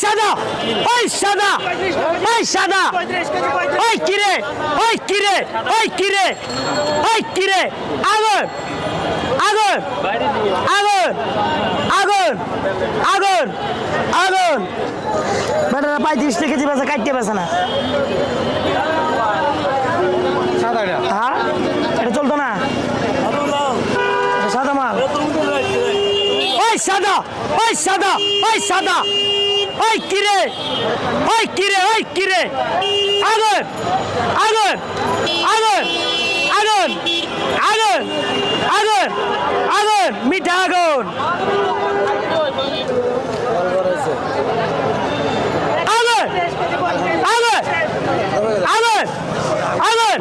সাদা ওই সাদা ওই সাদা ওই কিরে ওই কিরে ওই কিরে ওই কিরে আগুন আগুন আগুন আগুন আগুন আগুন। বেটারা পঁয়ত্রিশ কেজি বেচা কাটতে বেচে না। হ্যাঁ? এটা চলতো না? সাদা মাল। ওই সাদা ওই সাদা ওই সাদা ওই কিরে ওই কিরে ওই কিরে আগুন আগুন আগুন আগুন আগুন আগুন আগুন মিঠা আগুন আগুন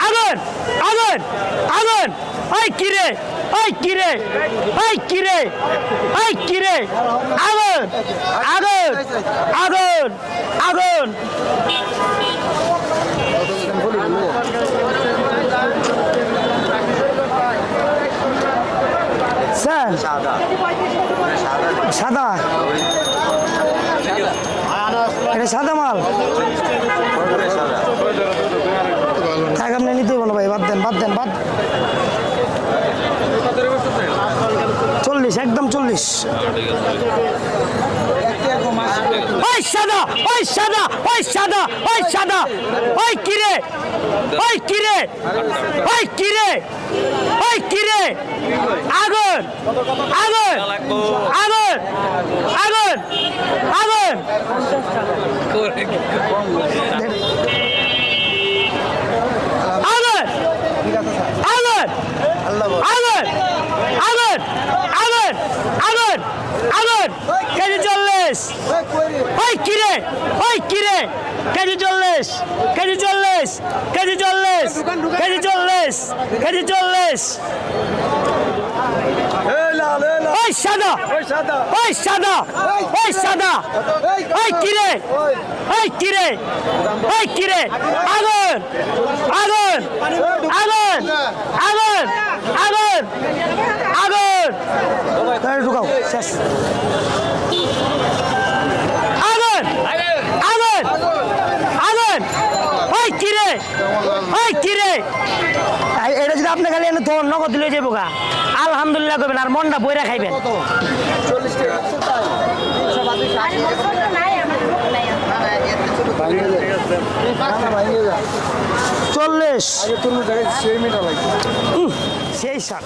আগুন আগুন আগুন ওই কিরে ওই কিরে ওই কিরে ওই কিরে আগুন! আগুন! আগুন! আগুন! স্যার, সাদা। এটা সাদা মাল। চল্লিশ। ওই সাদা ওই সাদা ওই সাদা ওই সাদা ওই কিরে ওই কিরে ওই কিরে ওই কিরে আগুন আগুন আগুন আগুন আগুন। আগুন আগুন আগুন আগুন আগুন আগুন আগুন কেজি চল্লিশ ওই কিরে কেজি চল্লিশ কেজি চল্লিশ কেজি চল্লিশ কেজি চল্লিশ কেজি চল্লিশ। ওই সাদা। ওই সাদা। ওই সাদা। ওই কিরে ওই কিরে ওই কিরে আগুন। আগুন। আগুন। আগুন আগুন তাহলে ঢুকাও শেষ আগুন আগুন আগুন ওই কিরে? ওই কিরে? এই- এটা যদি আপনি খালি এনে নগদ দিলে যাব গা। আলহামদুলিল্লাহ করবেন আর মনটা বইরা খাইবেন। চল্লিশ। সেই সার